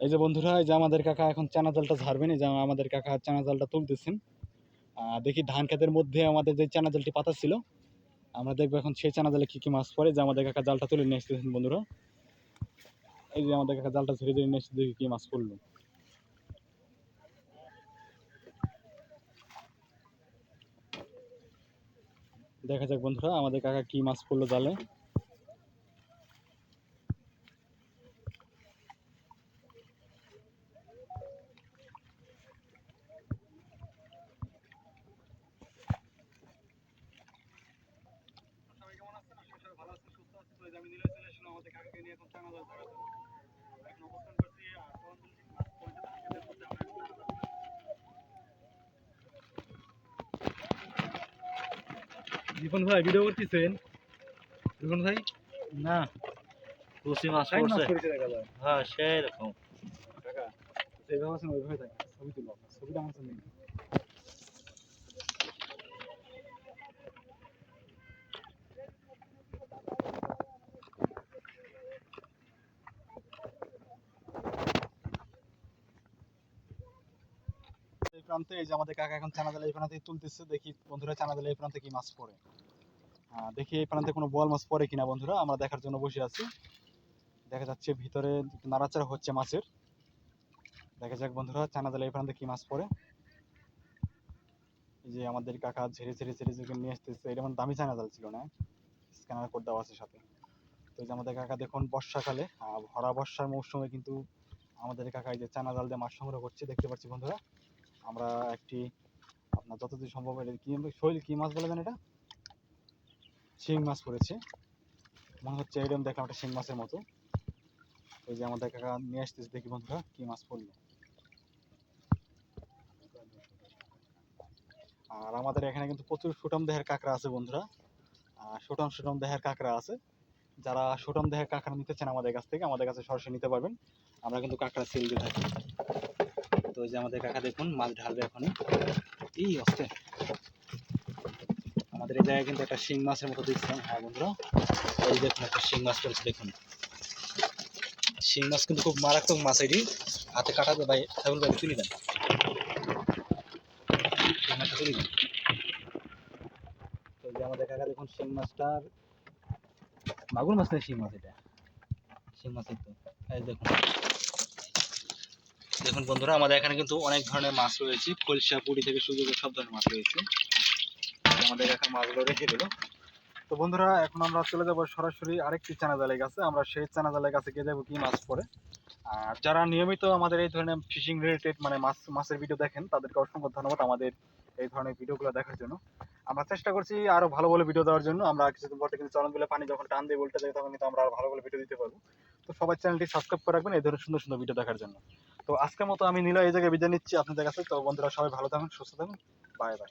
এই যে বন্ধুরা, এই যে আমাদের কাকা এখন চানা জালটা ঝাড়বেন, এই যে আমাদের কাকা চানা জালটা তুলতেছেন। দেখি ধান ক্ষেতের মধ্যে আমাদের যে চানা জালটি পাতা ছিল, আমরা দেখব এখন সেই চানা জালে কি কি মাছ পড়ে। যে আমাদের কাকা জালটা তুলে নিয়ে এসেছেন বন্ধুরা। এই যে আমাদের কাকা জালটা ছেড়ে দিয়ে নিয়ে এসেছে দেখি কি মাছ পড়ল। দেখা যাক বন্ধুরা, আমাদের কাকা কি মাছ পড়ল জালে। দীপন ভাই ভিডিও করতেছেন? দীপন ভাই? না। পুষি মাছ করেছে হ্যাঁ সেই রকম কাকা যেভাবে আছেন ওইভাবে থাকে ছবি তুলো। ছবিটা আমার সামনে প্রান্তে এই যে আমাদের কাকা এখন চানা জালে এই প্রান্তে তুলতেছে, দেখি বন্ধুরা চানা জালে এই প্রান্তে কি মাছ পড়ে। দেখি এই প্রান্তে কোনো বোয়াল মাছ পড়ে কিনা বন্ধুরা, আমরা দেখার জন্য বসে আছি। দেখা যাচ্ছে ভিতরে নাড়াচাড়া হচ্ছে মাছের। দেখা যাক বন্ধুরা চানা জালে এই প্রান্তে কি মাছ পড়ে। যে আমাদের কাকা ঝেড়ে ঝেড়ে ঝেড়ে ঝেড়ে নিয়ে আসতেছে, এটা মানে দামি চানা জাল ছিল না? স্ক্যানার কোড দেওয়া আছে সাথে। তো এই যে আমাদের কাকা দেখুন বর্ষাকালে ভরা বর্ষার মৌসুমে কিন্তু আমাদের কাকা এই যে চানা জাল দিয়ে মাছ সংগ্রহ করছে, দেখতে পাচ্ছি বন্ধুরা। আমরা একটি, আপনার যতদূর সম্ভব এটা কি শৈল কি মাছ বলে এটা? শিং মাছ পড়েছে। মনে হচ্ছে এরকম দেখলাম একটা শিং মাছের মতো। ওই যে আমাদের কাকা নিয়ে আসতেছে, দেখি বন্ধুরা কি মাছ পড়ল। আর আমাদের এখানে কিন্তু প্রচুর সুটাম দেহের কাঁকড়া আছে বন্ধুরা। সুটাম সুটাম দেহের কাঁকড়া আছে। যারা সুটাম দেহের কাঁকড়া নিতে চান আমাদের কাছ থেকে, আমাদের কাছে সরাসরি নিতে পারবেন। আমরা কিন্তু কাঁকড়া সেল দিয়ে থাকি। তো ওই যে আমাদের কাকা দেখুন, মাছ ঢালবে এখন এই অস্তে আমাদের এই জায়গায় কিন্তু একটা শিং মাছের মতো দেখছিলাম হ্যাঁ বন্ধুরা, এই দেখুন একটা শিং মাছ চলছে দেখুন। শিং মাছ কিন্তু খুব মারাত্মক মাছ এটি। হাতে কাটাতে ভাই সাইবুল ভাই তুলি দেন তো যে আমাদের কাকা দেখুন শিং মাছটার। মাগুর মাছ নেই শিং মাছ এটা? শিং মাছের তো। এই দেখুন। দেখুন বন্ধুরা, আমাদের এখানে কিন্তু অনেক ধরনের মাছ রয়েছে। কলসা পুরি থেকে শুরু করে সব ধরনের মাছ রয়েছে। আমাদের এখানে মাছগুলো রেখে দিল। তো বন্ধুরা, এখন আমরা চলে যাব সরাসরি আরেকটি চানা জালের কাছে। আমরা সেই চানা জালের কাছে গিয়ে যাব কি মাছ পরে। আর যারা নিয়মিত আমাদের এই ধরনের ফিশিং রিলেটেড মানে মাছ, মাছের ভিডিও দেখেন, তাদেরকে অসংখ্য ধন্যবাদ আমাদের এই ধরনের ভিডিওগুলো দেখার জন্য। আমরা চেষ্টা করছি আরও ভালো ভালো ভিডিও দেওয়ার জন্য। আমরা কিছুদিন পরে কিন্তু চরণ পানি যখন টান দিয়ে বলতে যাই তখন কিন্তু আমরা আরও ভালো ভালো ভিডিও দিতে পারব। তো সবাই চ্যানেলটি সাবস্ক্রাইব করে রাখবেন এই ধরনের সুন্দর সুন্দর ভিডিও দেখার জন্য। তো আজকের মতো আমি নিলয় এই জায়গায় বিদায় নিচ্ছি। আপনাদের কাছে তো বন্ধুরা সবাই ভালো থাকুন সুস্থ থাকুন বাই বাই।